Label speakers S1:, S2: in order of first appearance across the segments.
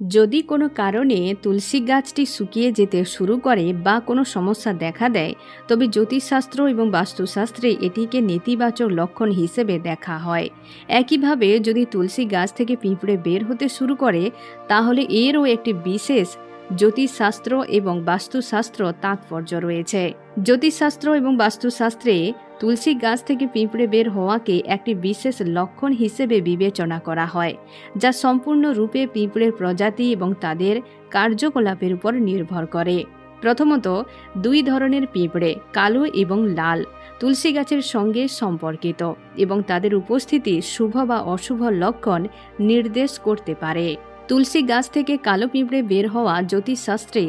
S1: যদি কোনো কারণে তুলসী গাছটি শুকিয়ে যেতে শুরু করে বা কোনো সমস্যা দেখা দেয়, তবে জ্যোতিষশাস্ত্র এবং বাস্তুশাস্ত্রে এটিকে নেতিবাচক লক্ষণ হিসেবে দেখা হয়। একইভাবে যদি তুলসী গাছ থেকে পিঁপড়ে বের হতে শুরু করে, তাহলে এরও একটি বিশেষ জ্যোতিষশাস্ত্র এবং বাস্তুশাস্ত্র তাৎপর্য রয়েছে। জ্যোতিষশাস্ত্র এবং বাস্তুশাস্ত্রে তুলসী গাছ থেকে পিঁপড়ে বের হওয়াকে একটি বিশেষ লক্ষণ হিসেবে বিবেচনা করা হয়, যা সম্পূর্ণরূপে পিঁপড়ের প্রজাতি এবং তাদের কার্যকলাপের উপর নির্ভর করে। প্রথমত, দুই ধরনের পিঁপড়ে, কালো এবং লাল, তুলসী গাছের সঙ্গে সম্পর্কিত এবং তাদের উপস্থিতি শুভ বা অশুভ লক্ষণ নির্দেশ করতে পারে। তুলসী গাছ থেকে কালো পিঁপড়ে বের হওয়া জ্যোতিষশাস্ত্রে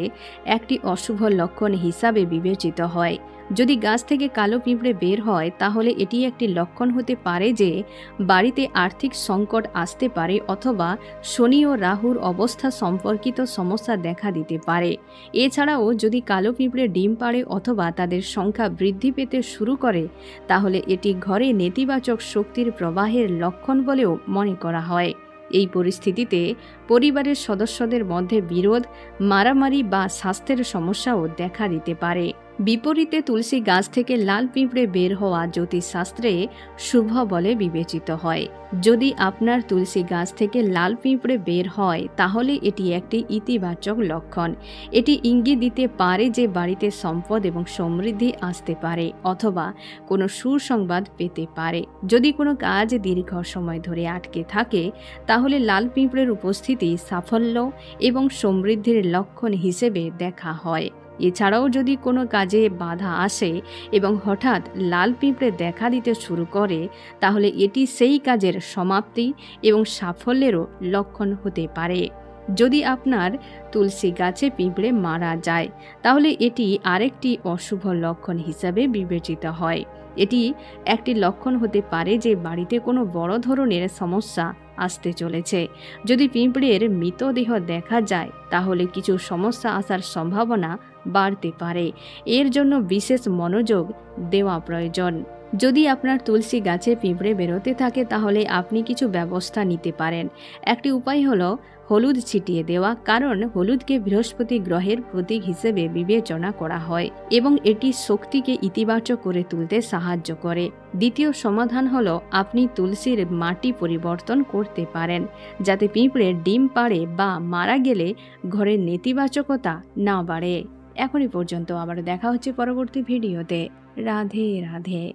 S1: একটি অশুভ লক্ষণ হিসাবে বিবেচিত হয়। যদি গাছ থেকে কালো পিঁপড়ে বের হয়, তাহলে এটি একটি লক্ষণ হতে পারে যে বাড়িতে আর্থিক সংকট আসতে পারে অথবা শনি ও রাহুর অবস্থা সম্পর্কিত সমস্যা দেখা দিতে পারে। এছাড়াও যদি কালো পিঁপড়ে ডিম পাড়ে অথবা তাদের সংখ্যা বৃদ্ধি পেতে শুরু করে, তাহলে এটি ঘরে নেতিবাচক শক্তির প্রবাহের লক্ষণ বলেও মনে করা হয়। এই পরিস্থিতিতে পরিবারের সদস্যদের মধ্যে বিরোধ মারামারি বা স্বাস্থ্যের সমস্যাও দেখা দিতে পারে। বিপরীতে তুলসী গাছ থেকে লাল পিঁপড়ে বের হওয়া জ্যোতিষশাস্ত্রে শুভ বলে বিবেচিত হয়। যদি আপনার তুলসী গাছ থেকে লাল পিঁপড়ে বের হয়, তাহলে এটি একটি ইতিবাচক লক্ষণ। এটি ইঙ্গিত দিতে পারে যে বাড়িতে সম্পদ এবং সমৃদ্ধি আসতে পারে, অথবা কোনো সুসংবাদ পেতে পারে। যদি কোনো কাজ দীর্ঘ সময় ধরে আটকে থাকে, তাহলে লাল পিঁপড়ের উপস্থিতি সাফল্য এবং সমৃদ্ধির লক্ষণ হিসেবে দেখা হয়। এছাড়াও যদি কোনো কাজে বাধা আসে এবং হঠাৎ লাল পিঁপড়ে দেখা দিতে শুরু করে, তাহলে এটি সেই কাজের সমাপ্তি এবং সাফল্যেরও লক্ষণ হতে পারে। যদি আপনার তুলসী গাছে পিঁপড়ে মারা যায়, তাহলে এটি আরেকটি অশুভ লক্ষণ হিসাবে বিবেচিত হয়। এটি একটি লক্ষণ হতে পারে যে বাড়িতে কোনো বড় ধরনের সমস্যা আসতে চলেছে। যদি পিঁপড়ের মৃতদেহ দেখা যায়, তাহলে কিছু সমস্যা আসার সম্ভাবনা বাড়তে পারে। এর জন্য বিশেষ মনোযোগ দেওয়া প্রয়োজন। যদি আপনার তুলসী গাছে পিঁপড়ে বেরোতে থাকে, তাহলে আপনি কিছু ব্যবস্থা নিতে পারেন। একটি উপায় হলো হলুদ ছিটিয়ে দেওয়া, কারণ হলুদকে বৃহস্পতি গ্রহের প্রতীক হিসেবে বিবেচনা করা হয় এবং এটি শক্তিকে ইতিবাচক করে তুলতে সাহায্য করে। দ্বিতীয় সমাধান হল আপনি তুলসীর মাটি পরিবর্তন করতে পারেন, যাতে পিঁপড়ে ডিম পাড়ে বা মারা গেলে ঘরের নেতিবাচকতা না বাড়ে। এখনই পর্যন্ত আবার দেখা হচ্ছে পরবর্তী ভিডিওতে। রাধে রাধে।